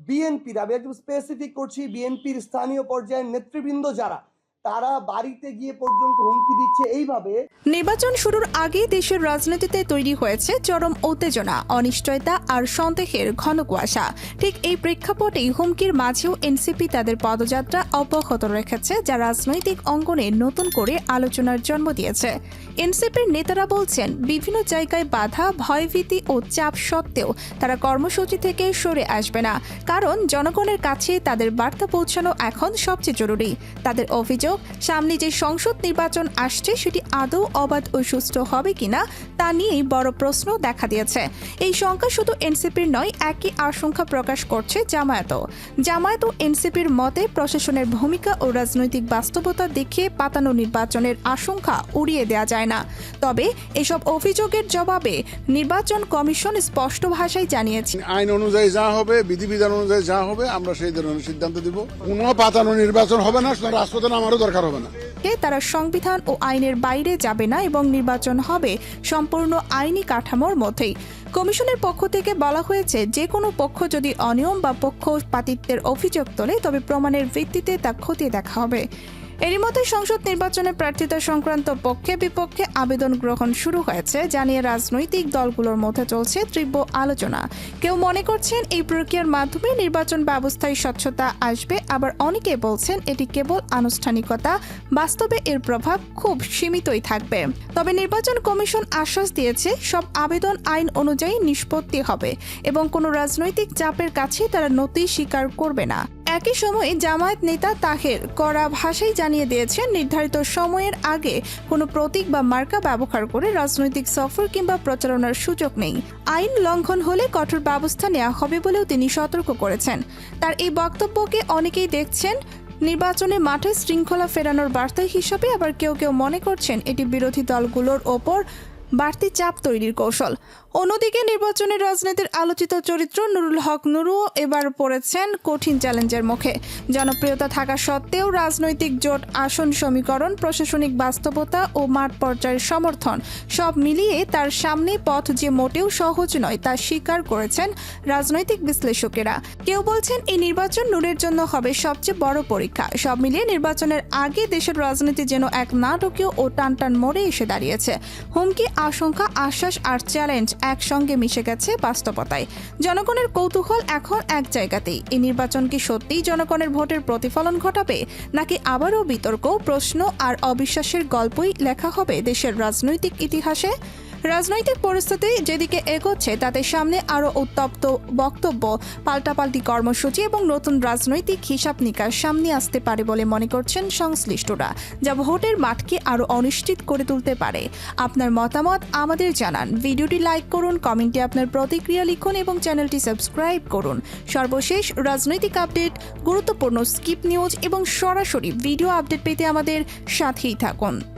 বিএনপির আমি একদম স্পেসিফিক করছি বিএনপির স্থানীয় পর্যায়ের নেতৃবৃন্দ যারা তারা বাড়িতে গিয়ে পর্যন্ত হুমকি দিচ্ছে এইভাবে। নির্বাচন শুরুর আগে দেশের রাজনীতিতে তৈরি হয়েছে চরম উত্তেজনা, অনিশ্চয়তা আর সন্দেহের ঘন কুয়াশা। ঠিক এই প্রেক্ষাপটেই হুমকির মাঝেও এনসিপি তাদের পদযাত্রা অব্যাহত রেখেছে, যা রাজনৈতিক অঙ্গনে নতুন করে আলোচনার জন্ম দিয়েছে। এনসিপির নেতারা বলছেন, বিভিন্ন জায়গায় বাধা, ভয়ভীতি ও চাপ সত্ত্বেও তারা কর্মসূচি থেকে সরে আসবে না। কারণ জনগণের কাছে তাদের বার্তা পৌঁছানো এখন সবচেয়ে জরুরি। তাদের অভিযোগ সামনে যে সংসদ নির্বাচন আসছে, সেটি আদৌ অবাধ ও সুষ্ঠু হবে কিনা তা নিয়েই বড় প্রশ্ন দেখা দিয়েছে। এই শঙ্কা শুধু এনসিপির নয়, একই আশঙ্কা প্রকাশ করছে জামায়াতও। জামায়াত ও এনসিপির মতে প্রশাসনের ভূমিকা ও রাজনৈতিক বাস্তবতা দেখিয়ে পাতানো নির্বাচনের আশঙ্কা উড়িয়ে দেওয়া যায় না। তবে এসব অভিযোগের জবাবে নির্বাচন কমিশন স্পষ্ট ভাষায় জানিয়েছে। আইন অনুযায়ী যা হবে, বিধিবিধান অনুযায়ী যা হবে, আমরা সেই ধরনের সিদ্ধান্ত দিব। কোনো পাতানো নির্বাচন হবে না রাজপথে আমারও দরকার হবে না। তারা সংবিধান ও আইনের বাইরে যাবে না এবং নির্বাচন হবে সম্পূর্ণ আইনি কাঠামোর মধ্যেই। কমিশনের পক্ষ থেকে বলা হয়েছে যে কোনো পক্ষ যদি অনিয়ম বা পক্ষ পাতিত্বের অভিযোগ তোলে, তবে প্রমাণের ভিত্তিতে তা খতিয়ে দেখা হবে। এরই মধ্যে সংসদ নির্বাচনে প্রার্থিতা সংক্রান্ত পক্ষে বিপক্ষে আবেদন গ্রহণ শুরু হয়েছে, জানিয়ে রাজনৈতিক দলগুলোর মধ্যে চলছে তীব্র আলোচনা। কেউ মনে করছেন এই প্রক্রিয়ার মাধ্যমে নির্বাচন ব্যবস্থায় স্বচ্ছতা আসবে, আবার অনেকে বলছেন এটি কেবল আনুষ্ঠানিকতা, বাস্তবে এর প্রভাব খুব সীমিতই থাকবে। তবে নির্বাচন কমিশন আশ্বাস দিয়েছে, সব আবেদন আইন অনুযায়ী নিষ্পত্তি হবে এবং কোনো রাজনৈতিক চাপের কাছে তারা নতি স্বীকার করবে না। একই সময়ে জামায়াত নেতা তাহের কড়া ভাষায় জানিয়ে দিয়েছেন, নির্ধারিত সময়ের আগে কোনো প্রতীক বা মার্কা ব্যবহার করে রাজনৈতিক সফর কিংবা প্রচারণার সুযোগ নেই। আইন লঙ্ঘন হলে কঠোর ব্যবস্থা নেওয়া হবে বলেও তিনি সতর্ক করেছেন। তার এই বক্তব্যকে অনেকেই দেখছেন নির্বাচনে মাঠে শৃঙ্খলা ফেরানোর বার্তা হিসাবে আবার কেউ কেউ মনে করছেন, এটি বিরোধী দলগুলোর ওপর বাড়তি চাপ তৈরির কৌশল। অন্যদিকে নির্বাচনের রাজনীতির আলোচিত চরিত্র নুরুল হক নুরুও এবার পড়েছেন কঠিন চ্যালেঞ্জের মুখে। জনপ্রিয়তা থাকা সত্ত্বেও রাজনৈতিক জোট, আসন সমীকরণ, প্রশাসনিক বাস্তবতা ও মাঠ পর্যায়ের সমর্থন সব মিলিয়ে তার সামনে পথ যে মোটেও সহজ নয় তা স্বীকার করেছেন রাজনৈতিক বিশ্লেষকেরা। কেউ বলছেন এই নির্বাচন নুরের জন্য হবে সবচেয়ে বড় পরীক্ষা। সব মিলিয়ে নির্বাচনের আগে দেশের রাজনীতি যেন এক নাটকীয় ও টানটান মোড়ে এসে দাঁড়িয়েছে। হুমকি আশঙ্কা, আশ্বাস আর চ্যালেঞ্জ একসঙ্গে মিশে গেছে বাস্তবতায়। জনগণের কৌতূহল এখন এক জায়গাতেই। এই নির্বাচন কি সত্যিই জনগণের ভোটের প্রতিফলন ঘটাবে, নাকি আবারও বিতর্ক, প্রশ্ন আর অবিশ্বাসের গল্পই লেখা হবে দেশের রাজনৈতিক ইতিহাসে? রাজনৈতিক পরিস্থিতি যেদিকে এগোচ্ছে, তাতে সামনে আরও উত্তপ্ত বক্তব্য, পাল্টাপাল্টি কর্মসূচি এবং নতুন রাজনৈতিক হিসাব নিকাশ সামনে আসতে পারে বলে মনে করছেন সংশ্লিষ্টরা, যা ভোটের মাঠকে আরও অনিশ্চিত করে তুলতে পারে। আপনার মতামত আমাদের জানান। ভিডিওটি লাইক করুন, কমেন্টে আপনার প্রতিক্রিয়া লিখুন এবং চ্যানেলটি সাবস্ক্রাইব করুন। সর্বশেষ রাজনৈতিক আপডেট, গুরুত্বপূর্ণ স্কিপ নিউজ এবং সরাসরি ভিডিও আপডেট পেতে আমাদের সাথেই থাকুন।